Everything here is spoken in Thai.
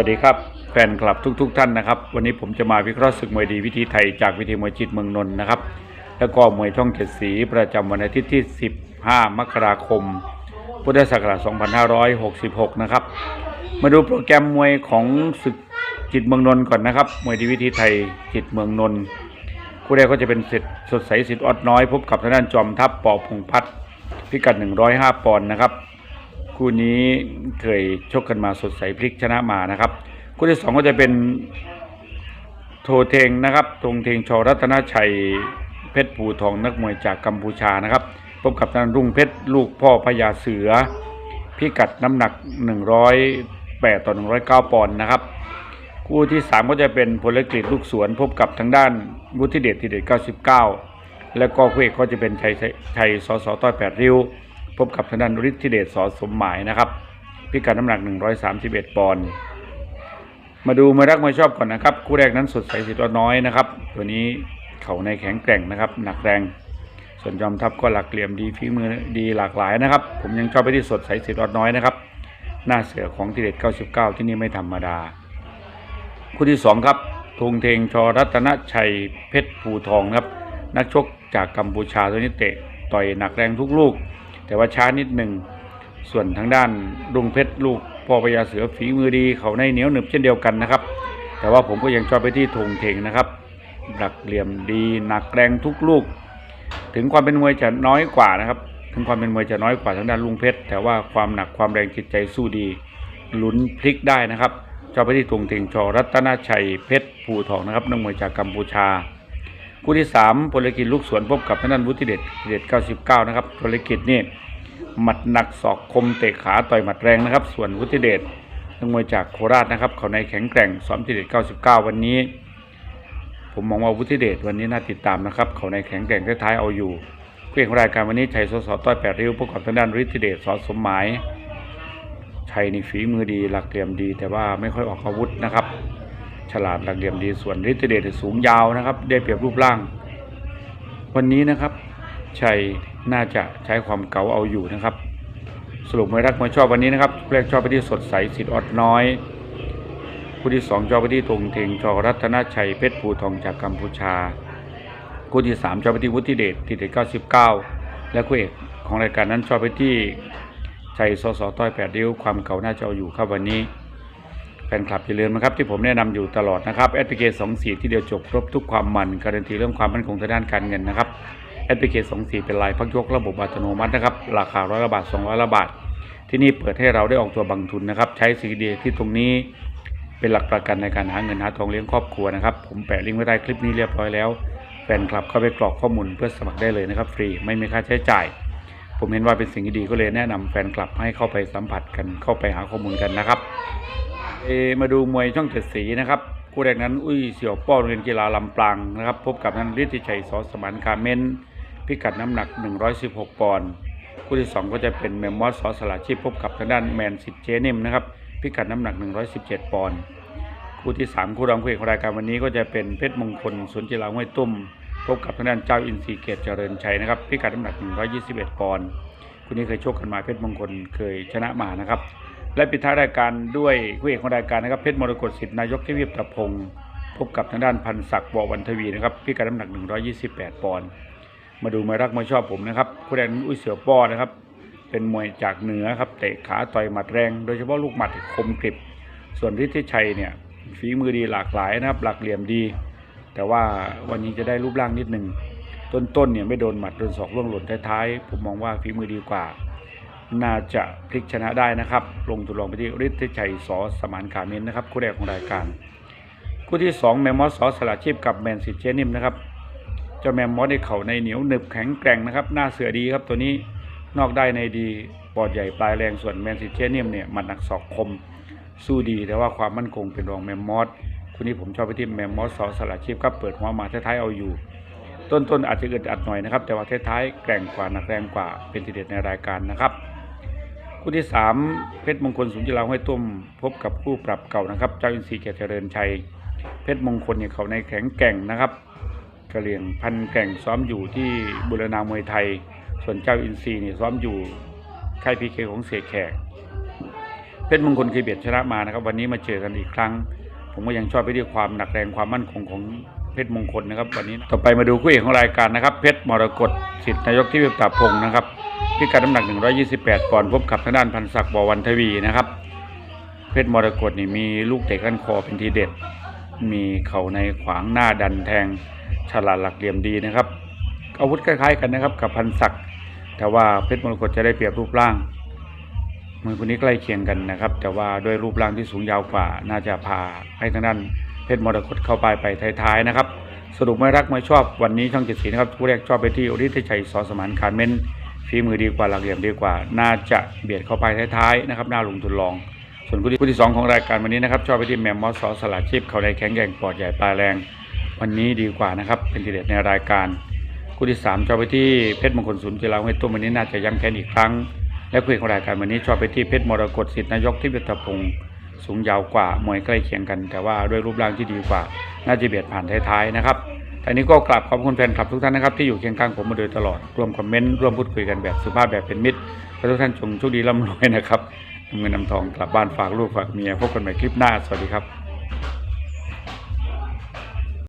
วัสดีครับแฟนคลับทุกๆท่านนะครับ วันนี้ผมจะมาวิเคราะห์ศึกมวยดีวิธีไทยจากวิธีมวยจิตเมืองนนท์นะครับ แล้วก็มวยช่องเจ็ดสีประจำวันอาทิตย์ที่ 15 มกราคม พุทธศักราช 2566 นะครับ มาดูโปรแกรมมวยของศึกจิตเมืองนนท์ก่อนนะครับมวยดีวิธีไทยจิตเมืองนนท์คู่แรกก็จะเป็นสิทธิ์สดใสสิทธิ์ออดน้อยพบกับทางด้านจอมทัพปอพงพัฒน์พิกัด 105 ปอนด์นะครับ คู่นี้เคยชกกันมาสดใสพลิกชนะมานะครับ คู่ที่สองก็จะเป็นโทเทงนะครับทงเทงชอรัตนชัยเพชรภูทองนักมวยจากกัมพูชานะครับพบกับทางรุ่งเพชรลูกพ่อพญาเสือ พิกัดน้ำหนัก 108 ต่อ 109 ปอนด์นะครับ คู่ที่ 3 ก็จะเป็นพลกฤษลูกสวนพบกับทางด้านวุฒิเดชทีเด็ด99 แล้วก็คู่เอกก็จะเป็นชัยชัยสอสอต้อยแปดริ้ว พบกับทางด้านฤทธิเดชสอสมหมายนะครับ พิกัดน้ำหนัก 131 ปอนด์มาดูมวยรักมวยชอบก่อนนะครับ คู่แรกนั้นสดใสสิทธิ์วัดน้อยนะครับ ตัวนี้เข่าในแข็งแกร่งนะครับ หนักแรง ส่วนจอมทัพก็หลักเหลี่ยมดีฝีมือดีหลากหลายนะครับ ผมยังชอบไปที่สดใสสิทธิ์วัดน้อยนะครับ หน้าเสือของทีเด็ด99 ที่นี่ไม่ธรรมดา คู่ที่สองครับธงเทงชอรัตนชัยเพชรภูทองครับ นักชกจากกัมพูชาตัวนี้เตะต่อยหนักแรงทุกลูก แต่ว่าช้านิดหนึ่ง ส่วนทางด้านลุงเพชรลูกพ่อพญาเสือฝีมือดีเขาในเหนียวหนึบเช่นเดียวกันนะครับ แต่ว่าผมก็ยังชอบไปที่ธงเทงนะครับ หลักเหลี่ยมดีหนักแรงทุกลูก ถึงความเป็นมวยจะน้อยกว่านะครับ ถึงความเป็นมวยจะน้อยกว่าทางด้านลุงเพชรแต่ว่าความหนักความแรงจิตใจสู้ดีลุ้นพลิกได้นะครับชอบไปที่ธงเทงชอรัตนชัยเพชรภูทองนะครับนักมวยจากกัมพูชา คู่ที่สามพลกิจลูกสวนพบกับทางด้านวุฒิเดชเดช99นะครับพลกิจนี่หมัดหนักศอกคมเตะขาต่อยหมัดแรงนะครับ ส่วนวุฒิเดชนักมวยจากโคราชนะครับเขาในแข็งแกร่งซ้อมที่เดช99วันนี้ ผมมองว่าวุฒิเดชวันนี้น่าติดตามนะครับเขาในแข็งแกร่งท้ายๆเอาอยู่เพื่อนของรายการวันนี้ชัยสสต้อยแปดริ้วพบกับทางด้านฤทธิเดชสอสมหมายชัยนี่ฝีมือดีหลักเหลี่ยมดี แต่ว่าไม่ค่อยออกอาวุธนะครับ ฉลาดหลักเหลี่ยมดีส่วนฤทธิเดชสูงยาวนะครับ ได้เปรียบรูปร่าง วันนี้นะครับ ชัยน่าจะใช้ความเก๋าเอาอยู่นะครับ สรุปมวยรักมวยชอบวันนี้นะครับแรกชอบไปที่สดใสสิทธิ์อดน้อยคู่ที่สองชอบไปที่ธงเทงชอรัตนชัยเพชรภูทองจากกัมพูชาคู่ที่สามชอบไปที่วุฒิเดชที่เด็ดเก้าสิบเก้าและคู่เอกของรายการนั้นชอบไปที่ชัยสสต้อยแปดริ้วความเก่าน่าจะเอาอยู่ครับวันนี้ แฟนคลับอย่าลืมนะครับที่ผมแนะนำอยู่ตลอดนะครับแอปพลิเคชัน2สีที่เดียวจบครบทุกความมันการันตีเรื่องความมั่นคงทางด้านการเงินนะครับแอปพลิเคชัน2สีเป็นลายพักยกระบบอัตโนมัตินะครับราคาร้อยละบาท200ละบาท ที่นี่เปิดให้เราได้ออกตัวบังทุนนะครับใช้สีดีที่ตรงนี้เป็นหลักประกันในการหาเงินหาทองเลี้ยงครอบครัวนะครับผมแปะลิงก์ไว้ใต้คลิปนี้เรียบร้อยแล้วแฟนคลับเข้าไปกรอกข้อมูลเพื่อสมัครได้เลยนะครับ ฟรีไม่มีค่าใช้จ่าย ผมเห็นว่าเป็นสิ่งที่ดีก็เลยแนะนำแฟนคลับให้เข้าไปสัมผัสกันเข้าไปหาข้อมูลกันนะครับ มาดูมวยช่องเจ็ดสีนะครับคู่แรกนั้นอุ้ยเสี่ยวป้อโรงเรียนกีฬาลำปางนะครับพบกับนั้นฤทธิชัยสอสมานคาเมนพิกัดน้ำหนัก 116 ปอนด์คู่ที่ 2 ก็จะเป็นแมมมอสสอสลาชีพพบกับทางด้านแมนสิทธิ์เจนิมนะครับพิกัดน้ำหนัก 117 ปอนด์คู่ที่ 3 คู่รองคู่เอกของรายการวันนี้ก็จะเป็นเพชรมงคลสวนกีฬาห้วยตุ้ม พบกับทางด้านเจ้าอินทรีเกียรติเจริญชัยนะครับพิกัดน้ำหนัก 121 ปอนด์คู่นี้เคยชกกันมาเพชรมงคลเคยชนะมานะครับ และปิดท้ายรายการด้วยคู่เอกของรายการนะครับเพชรมรกตสิทธิ์นายกเทวีปตะพงศ์พบกับทางด้านพันศักดิ์ววันทวีนะครับพิกัดน้ำหนัก 128 ปอนด์มาดูมวยรักมวยชอบผมนะครับคู่แรกนั้นอุ้ยเสือป้อนะครับ เป็นมวยจากเหนือครับเตะขาต่อยหมัดแรง โดยเฉพาะลูกหมัดคมกริบ ส่วนฤทธิชัยเนี่ยฝีมือดีหลากหลายนะครับ หลักเหลี่ยมดี แต่ว่าวันนี้จะได้รูปร่างนิดหนึ่งต้นๆเนี่ยไม่โดนหมัดโดนศอกล่วงหล่นท้ายๆผมมองว่าฝีมือดีกว่า น่าจะพลิกชนะได้นะครับ ลงตุลองไปที่ฤทธิชัยสอสมานขาเมนนะครับ คู่แรกของรายการ คู่ที่ 2 แมมมอสสอสลาชีพกับแมนซิเจนิมนะครับ เจ้าแมมมอสในเข่าในเหนียวหนึบแข็งแกร่งนะครับ หน้าเสือดีครับตัวนี้นอกได้ในดีปอดใหญ่ปลายแรงส่วนแมนซิเจนิมเนี่ยมันหนักศอกคมสู้ดี แต่ว่าความมั่นคงเป็นรองแมมมอสคู่นี้ผมชอบไปที่แมมมอสสอสลาชีพครับเปิดหัวมาท้ายๆเอาอยู่ต้นๆอาจจะอึดอัดหน่อยนะครับ แต่ว่าท้ายๆแกร่งกว่าหนักแรงกว่าเป็นทีเด็ดในรายการนะครับ คู่ที่ 3 เพชรมงคลสุนทรลาห้วยตุ้มพบกับคู่ปรับเก่านะครับ เจ้าอินทรีเกียรติเจริญชัย เพชรมงคลเนี่ยเขาในแข็งแกร่งนะครับกระเหลี่ยงพันแกร่งซ้อมอยู่ที่บุรณามวยไทย ส่วนเจ้าอินทรีเนี่ยซ้อมอยู่ค่ายพีเคของเสกแขก เพชรมงคลเคยเบียดชนะมานะครับ วันนี้มาเจอกันอีกครั้ง ผมก็ยังชอบไปด้วยความหนักแรงความมั่นคงของเพชรมงคลนะครับวันนี้ ต่อไปมาดูคู่เอกของรายการนะครับ เพชรมรกตสิทธินายกที่เวบตาพงศ์นะครับ พิกัดน้ำหนัก 128 ปอนด์พบกับทางด้านพันศักดิ์บวรวันทวีนะครับ เพชรมรกตนี่มีลูกเตะก้านคอเป็นทีเด็ด มีเข่าในขวางหน้าดันแทงฉลาดหลักเหลี่ยมดีนะครับ อาวุธคล้ายๆกันนะครับกับพันศักดิ์แต่ว่าเพชรมรกตจะได้เปรียบรูปร่างมือคนนี้ใกล้เคียงกันนะครับ แต่ว่าด้วยรูปร่างที่สูงยาวกว่า น่าจะพาให้ทางด้านเพชรมรกตเข้าไปไปท้ายๆนะครับ สรุปไม่รักไม่ชอบวันนี้ช่องเจ็ดสีนะครับผู้แรกชอบไปที่อริทชัยสอสมานคารเมน ฝีมือดีกว่าหลักเหลี่ยมดีกว่า น่าจะเบียดเข้าไปท้ายๆนะครับน่าลงทุนลอง ส่วนคู่ที่คู่ที่สองของรายการวันนี้นะครับชอบไปที่แมมมอสซอสลัดชีพเขาในแข็งแกร่งปอดใหญ่ปลาแรง วันนี้ดีกว่านะครับเป็นทีเด็ดในรายการคู่ที่สามชอบไปที่เพชรมงคลศูนย์กีฬาห้วยตุ้มวันนี้น่าจะย้ำแค้นอีกครั้ง และคู่ของรายการวันนี้ชอบไปที่เพชรมรกตสิทธินายกที่เวทพงศ์สูงยาวกว่ามวยใกล้เคียงกัน แต่ว่าด้วยรูปร่างที่ดีกว่า น่าจะเบียดผ่านท้ายๆนะครับ ทีนี้ก็กราบขอบคุณแฟนคลับทุกท่านนะครับที่อยู่เคียงข้างผมมาโดยตลอดร่วมคอมเมนต์ร่วมพูดคุยกันแบบสุภาพแบบเป็นมิตรขอให้ทุกท่านจงโชคดีร่ำรวยนะครับนำเงินนำทองกลับบ้านฝากลูกฝากเมียพบกันใหม่คลิปหน้าสวัสดีครับ